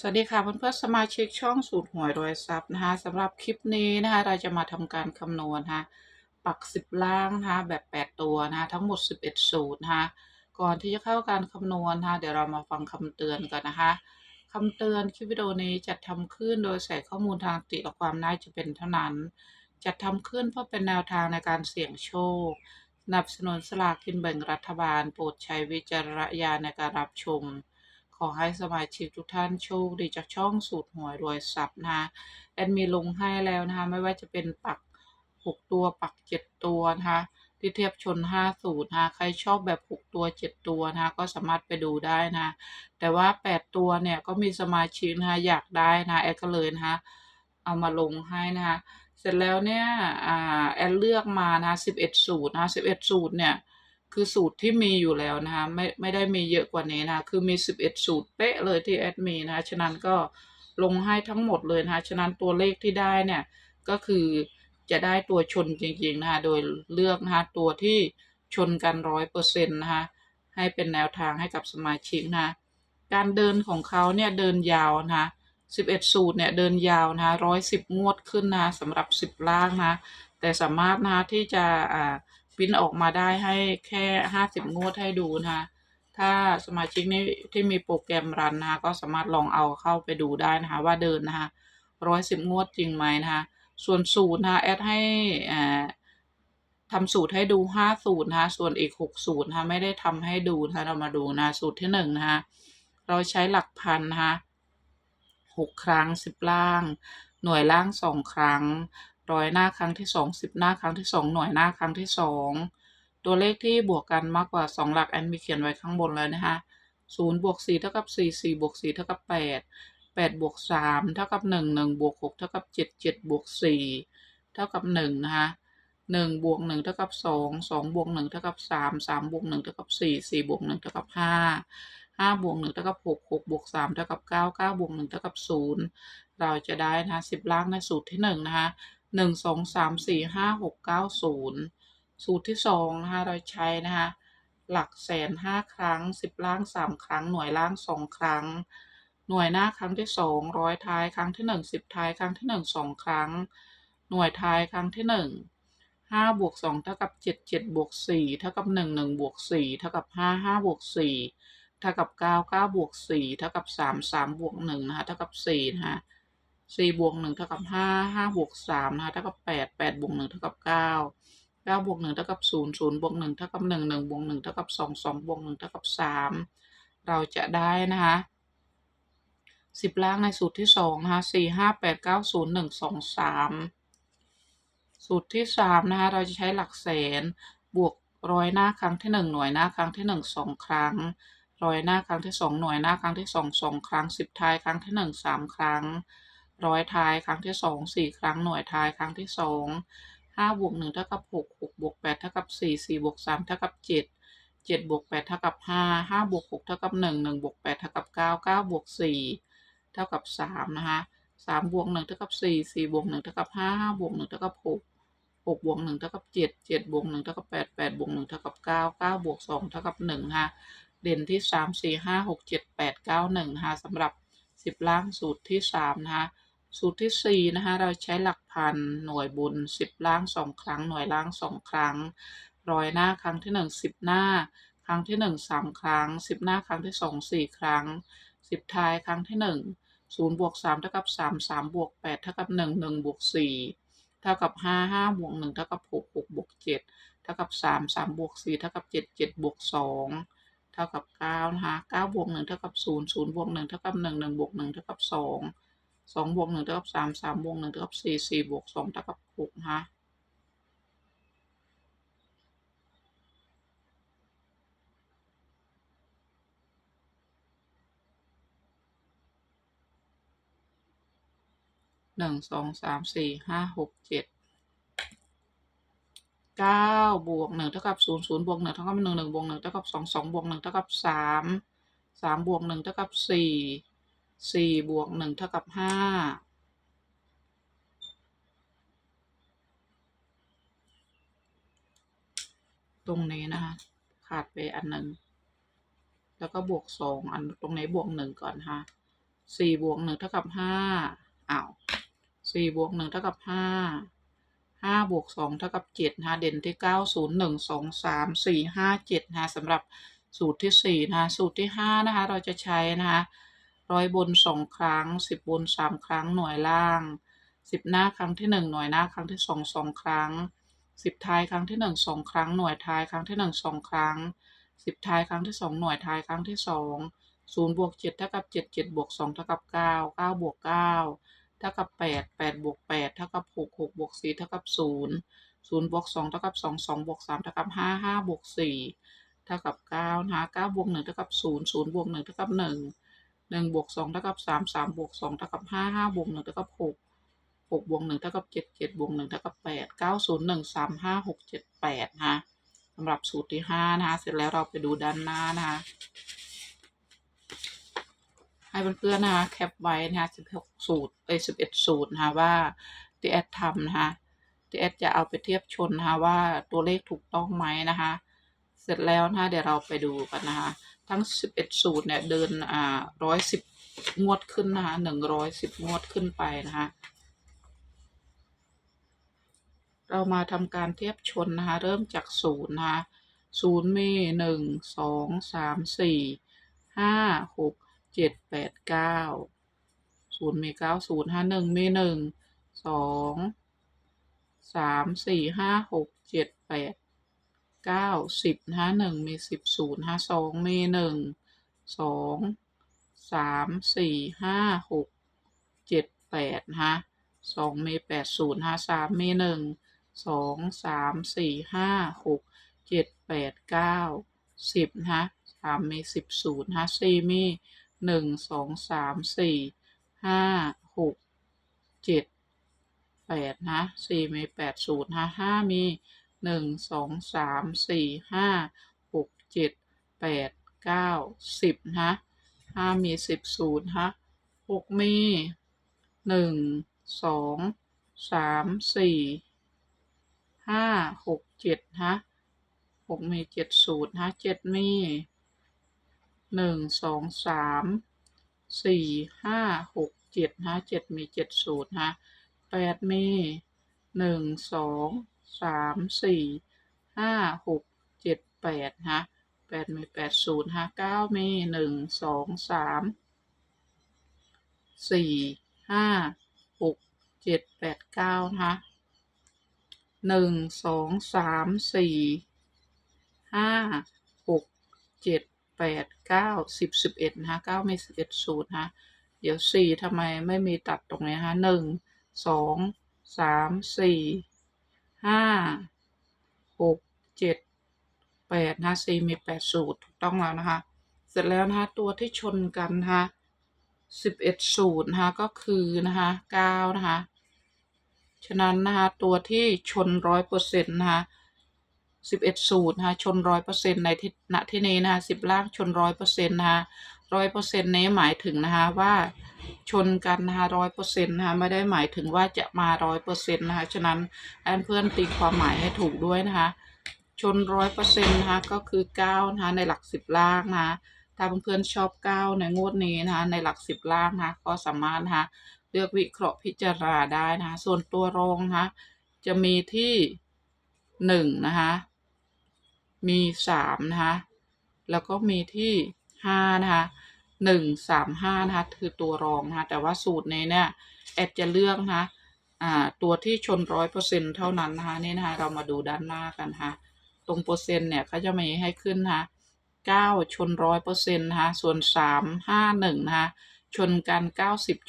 สวัสดีค่ะเพื่อนๆสมาชิกช่องสูตรหวยรวยทรัพย์นะคะสำหรับคลิปนี้นะคะเราจะมาทำการคำนวณนะคะปักสิบล่างนะคะแบบ8ตัวนะคะทั้งหมด11สูตรนะคะก่อนที่จะเข้าการคำนวณนะคะเดี๋ยวเรามาฟังคำเตือนกันนะคะคำเตือนคลิปวิดีโอนี้จัดทำขึ้นโดยใส่ข้อมูลทางติและความน่าจะเป็นเท่านั้น จัดทำขึ้นเพื่อเป็นแนวทางในการเสี่ยงโชคสนับสนุนสลากกินแบ่งรัฐบาล โปรดใช้วิจารณญาณในการรับชม ขอให้สมาชิกทุกท่านโชคดีจากช่องสูตรหวยรวยทรัพย์นะคะแอดมีลงให้แล้วนะคะไม่ว่าจะเป็นปัก 6 ตัวปัก 7 ตัวนะคะที่เทียบชน 5 สูตรนะคะใครชอบแบบ 6 ตัว 7 ตัวนะคะก็สามารถไปดูได้นะ แต่ว่า 8 ตัวเนี่ยก็มีสมาชิกนะคะอยากได้นะแอดก็เลยนะคะเอามาลงให้นะคะเสร็จแล้วเนี่ยอแอดเลือกมานะ11 สูตรนะ11 สูตรเนี่ย คือสูตรที่มีอยู่แล้วนะคะไม่ไม่ได้มีเยอะกว่านี้นะคะคือมี 11 สูตรเป๊ะเลยที่แอดมีนะคะฉะนั้นก็ลงให้ทั้งหมดเลยนะคะฉะนั้นตัวเลขที่ได้เนี่ยก็คือจะได้ตัวชนจริงๆนะคะโดยเลือกนะคะตัวที่ชนกันร้อยเปอร์เซ็นต์นะคะให้เป็นแนวทางให้กับสมาชิกนะะการเดินของเขาเนี่ยเดินยาวนะคะ11 สูตรเนี่ยเดินยาวนะคะ110 งวดขึ้นนะสำหรับ 10 ล่างนะแต่สามารถนะะที่จะอ่า ปิ้นออกมาได้ให้แค่ห้าสิบงวดให้ดูนะคะถ้าสมาชิกนี่ที่มีโปรแกรมรันนะคะก็สามารถลองเอาเข้าไปดูได้นะคะว่าเดินนะคะร้อยสิบงวดจริงไหมนะคะส่วนสูตรนะคะแอดให้อ่าทำสูตรให้ดูห้าสูตรนะคะส่วนอีกหกสูตรนะคะไม่ได้ทำให้ดูนะคะเรามาดูนะสูตรที่หนึ่งนะคะเราใช้หลักพันนะคะหกครั้งสิบล่าง หน่วยล่างสองครั้ง ร้อยหน้าครั้งที่สองสิบหน้าครั้งที่สองหน่วยหน้าครั้งที่สองตัวเลขที่บวกกันมากกว่าสองหลักแอนมีเขียนไว้ข้างบนเลยนะคะศูนย์บวกสี่เท่ากับสี่สี่บวกสี่เท่ากับแปดแปดบวกสามเท่ากับหนึ่งหนึ่งบวกหกเท่ากับเจ็ดเจ็ดบวกสี่เท่ากับหนึ่งนะคะหนึ่งบวกหนึ่งเท่ากับสองสองบวกหนึ่งเท่ากับสามสามบวกหนึ่งเท่ากับสี่สี่บวกหนึ่งเท่ากับห้าห้าบวกหนึ่งเท่ากับหกหกบวกสามเท่ากับเก้าเก้าบวกหนึ่งเท่ากับศูนย์เราจะได้นะคะสิบล่างในสูตรที่หนึ่งนะคะ หนึ่งสองสามสี่ห้าหกเก้าศูนย์สูตรที่สองนะคะเราใช้นะคะหลักแสนห้าครั้งสิบล่างสามครั้ง หน่วยล่างสองครั้ง หน่วยหน้าครั้งที่สองร้อยท้ายครั้งที่หนึ่งสิบท้ายครั้งที่หนึ่งสองครั้ง หน่วยท้ายครั้งที่หนึ่งห้าบวกสองเท่ากับเจ็ดเจ็ดบวกสี่เท่ากับหนึ่งหนึ่งบวกสี่เท่ากับห้าห้าบวกสี่เท่ากับเก้าเก้าบวกสี่เท่ากับสามสามบวกหนึ่งนะคะเท่ากับสี่นะคะ สี่บวกหนึ่งเท่ากับห้าห้าบวกสามนะคะเท่ากับแปดแปดบวกหนึ่งเท่ากับเก้าเก้าบวกหนึ่งเท่ากับศูนย์ศูนย์บวกหนึ่งเท่ากับหนึ่งหนึ่งบวกหนึ่งเท่ากับสองสองบวกหนึ่งเท่ากับสามเราจะได้นะคะสิบล่างในสูตรที่สองนะคะสี่ห้าแปดเก้าศูนย์หนึ่งสองสามสูตรที่สามนะคะเราจะใช้หลักแสนบวกร้อยหน้าครั้งที่หนึ่งหน่วยหน้าครั้งที่หนึ่งสองครั้งร้อยหน้าครั้งที่สองหน่วยหน้าครั้งที่สองสองครั้งสิบท้ายครั้งที่หนึ่งสามครั้ง ร้อยท้ายครั้งที่สองสี่ครั้งหน่วยท้ายครั้งที่สองห้าบวกหนึ่งเท่ากับหกหกบวกแปดเท่ากับสี่สี่บวกสามเท่ากับเจ็ดเจ็ดบวกแปดเท่ากับห้าห้าบวกหกเท่ากับหนึ่งหนึ่งบวกแปดเท่ากับเก้าเก้าบวกสี่เท่ากับสามนะคะสามบวกหนึ่งเท่ากับสี่สี่บวกหนึ่งเท่ากับห้าห้าบวกหนึ่งเท่ากับหกหกบวกหนึ่งเท่ากับเจ็ดเจ็ดบวกหนึ่งเท่ากับแปดแปดบวกหนึ่งเท่ากับเก้าเก้าบวกสองเท่ากับหนึ่งฮะเด่นที่สามสี่ห้าหกเจ็ดแปดเก้าหนึ่งฮะสำหรับสิบล่างสูตรที่สามนะคะ สูตรที่สี่นะคะ เราใช้หลักพันหน่วยบุญสิบล่างสองครั้ง หน่วยล่างสองครั้ง ร้อยหน้าครั้งที่หนึ่งสิบหน้า ครั้งที่หนึ่งสามครั้งสิบหน้าครั้งที่สองสี่ครั้งสิบท้ายครั้งที่หนึ่งศูนย์บวกสามเท่ากับสามสามบวกแปดเท่ากับหนึ่งหนึ่งบวกสี่เท่ากับห้าห้าบวกหนึ่งเท่ากับหกหกบวกเจ็ดเท่ากับสามสามบวกสี่เท่ากับเจ็ดเจ็ดบวกสองเท่ากับเก้านะคะเก้าบวกหนึ่งเท่ากับศูนย์ศูนย์บวกหนึ่งเท่ากับหนึ่งหนึ่งบวกหนึ่งเท่ากับสอง สองบวกหนึ่งเท่ากับสามสามบวกหนึ่งเท่ากับสี่สี่บวกสองเท่ากับหกนะคะหนึ่งสองสามสี่ห้าหกเจ็ดเก้าบวกหนึ่งเท่ากับศูนย์ศูนย์บวกหนึ่งเท่ากับหนึ่งหนึ่งบวกหนึ่งเท่ากับสองสองบวกหนึ่งเท่ากับสามสามบวกหนึ่งเท่ากับสี่ สี่บวกหนึ่งเท่ากับห้าตรงนี้นะคะ ขาดไปอันหนึ่งแล้วก็บวกสองอันตรงไหนบวกหนึ่งก่อนค่ะสี่บวกหนึ่งเท่ากับห้าอ้าวสี่บวกหนึ่งเท่ากับห้าห้าบวกสองเท่ากับเจ็ดนะคะเด่นที่เก้าศูนย์หนึ่งสองสามสี่ห้าเจ็ดนะคะสำหรับสูตรที่สี่นะคะสูตรที่ห้านะคะ เราจะใช้นะคะ ร้อยบนสองครั้งสิบบนสามครั้งหน่วยล่างสิบหน้าครั้งที่หนึ่งหน่วยหน้าครั้งที่สองสองครั้งสิบท้ายครั้งที่หนึ่งสองครั้งหน่วยท้ายครั้งที่หนึ่งสองครั้งสิบท้ายครั้งที่สองหน่วยท้ายครั้งที่สองศูนย์บวกเจ็ดเท่ากับเจ็ดเจ็ดบวกสองเท่ากับเก้าเก้าบวกเก้าเท่ากับแปดแปดบวกแปดเท่ากับหกหกบวกสี่เท่ากับศูนย์ศูนย์บวกสองเท่ากับสองสองบวกสามเท่ากับห้าห้าบวกสี่เท่ากับเก้านะเก้าบวกหนึ่งเท่ากับศูนย์ศูนย์บวกหนึ่งเท่ากับหนึ่ง หนึ่งบวกสองเท่ากับสามสามบวกสองเท่ากับห้าห้าบวกหนึ่งเท่ากับหกหกบวกหนึ่งเท่ากับเจ็ดเจ็ดบวกหนึ่งเท่ากับแปดเก้าศูนย์หนึ่งสามห้าหกเจ็ดแปดนะคะสำหรับสูตรที่ห้านะคะเสร็จแล้วเราไปดูด้านหน้านะคะให้เพื่อนๆนะคะแคปไว้นะคะ16สูตรเอ้ย11สูตรนะคะว่าที่แอดทำนะคะที่แอดจะเอาไปเทียบชนนะคะว่าตัวเลขถูกต้องไหมนะคะ เสร็จแล้วนะคะเดี๋ยวเราไปดูกันนะคะ ทั้ง11สูตรเนี่ยเดินอ่า110งวดขึ้นนะคะ110งวดขึ้นไปนะคะเรามาทำการเทียบชนนะคะเริ่มจากศูนย์นะคะศูนย์มีหนึ่งสองสามสี่ห้าหกเจ็ดแปดเก้าศูนย์มีเก้าศูนย์ห้าหนึ่งมีหนึ่งสองสามสี่ห้าหกเจ็ดแปด เก้าสิบห้าหนึ่งมีสิบศูนย์ห้าสองมีหนึ่งสองสามสี่ห้าหกเจ็ดแปดนะคะสองมีแปดศูนย์ห้าสามมีหนึ่งสองสามสี่ห้าหกเจ็ดแปดเก้าสิบนะสามมีสิบศูนย์ฮะสี่มีหนึ่งสองสามสี่ห้าหกเจ็ดแปดนะสี่มีแปดศูนย์ฮะห้ามี หนึ่งสองสามสี่ห้าหกเจ็ดแปดเก้าสิบนะห้ามีสิบศูนย์ฮะหกมีหนึ่งสองสามสี่ห้าหกเจ็ดฮะหกมีเจ็ดศูนย์ฮะเจ็ดมีหนึ่งสองสามสี่ห้าหกเจ็ดฮะเจ็ดมีเจ็ดศูนย์ฮะแปดมีหนึ่งสอง สามสี่ห้าหกเจ็ดแปดฮะแปดมีแปดศูนย์ฮะเก้ามีหนึ่งสองสามสี่ห้าหกเจ็ดแปดเก้านะคะหนึ่งสองสามสี่ห้าหกเจ็ดแปดเก้าสิบสิบเอ็ดนะคะเก้าม่สิบเอ็ดสูตรนะคะเดี๋ยวสี่ทำไมไม่มีตัดตรงนี้ฮะหนึ่งสองสามสี่ ห้าหกเจ็ดแปดนะสี่มีแปดสูตรถูกต้องแล้วนะคะ เสร็จแล้วนะคะตัวที่ชนกันนะคะสิบเอ็ดสูตรนะคะก็คือนะคะเก้านะคะฉะนั้นนะคะตัวที่ชนร้อยเปอร์เซ็นต์นะคะสิบเอ็ดสูตรนะคะชนร้อยเปอร์เซ็นต์ในที่ณที่นี้นะคะสิบล่างชนร้อยเปอร์เซ็นต์นะคะร้อยเปอร์เซ็นต์นี้หมายถึงนะคะว่า ชนกันนะคะร้อยเปอร์เซ็นต์นะคะไม่ได้หมายถึงว่าจะมาร้อยเปอร์เซ็นต์นะคะฉะนั้นแอนเพื่อนตีความหมายให้ถูกด้วยนะคะชนร้อยเปอร์เซ็นต์นะคะก็คือเก้านะคะในหลักสิบล่างนะคะถ้าเพื่อนๆชอบเก้าในงวดนี้นะคะในหลักสิบล่างนะคะก็สามารถนะคะเลือกวิเคราะห์พิจารณาได้นะคะส่วนตัวรองนะคะจะมีที่หนึ่งนะคะมีสามนะคะแล้วก็มีที่ห้านะคะ หนึ่งสามห้านะคะคือตัวรองนะคะแต่ว่าสูตรนี้เนี่ยแอดจะเลือกนะคะอ่าตัวที่ชนร้อยเปอร์เซ็นเท่านั้นนะคะนี่นะคะเรามาดูด้านหน้ากันนะคะตรงเปอร์เซ็นต์เนี่ยเขาจะมีให้ขึ้นนะคะเก้าชนร้อยเปอร์เซ็นต์นะคะส่วนสามห้าหนึ่งนะคะชนกัน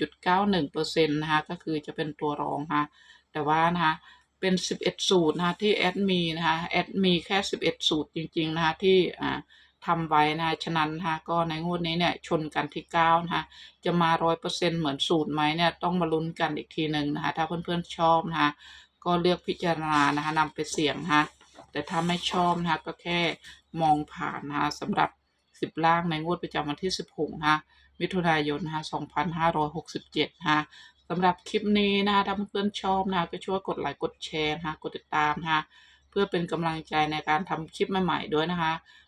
90.91เปอร์เซ็นต์นะคะก็คือจะเป็นตัวรองค่ะแต่ว่านะคะเป็น 11 สูตรนะคะที่แอดมีนะคะแอดมีแค่ 11 สูตรจริงๆนะคะที่อ่า ทำไว้นะฉะนั้นนะก็ในงวดนี้เนี่ยชนกันที่9นะคะจะมา 100%เหมือนสูตรไหมเนี่ยต้องมาลุ้นกันอีกทีหนึ่งนะคะถ้าเพื่อนๆชอบนะคะก็เลือกพิจารณานะคะนำไปเสี่ยงนะคะแต่ถ้าไม่ชอบนะคะก็แค่มองผ่านนะคะสำหรับ 10 ล่างในงวดประจำวันที่ 16นะคะมิถุนายนนะคะ2567นะคะสำหรับคลิปนี้นะคะถ้าเพื่อนๆชอบนะคะก็ช่วยกดไลค์กดแชร์นะคะกดติดตามนะคะเพื่อเป็นกำลังใจในการทำคลิปใหม่ๆด้วยนะคะ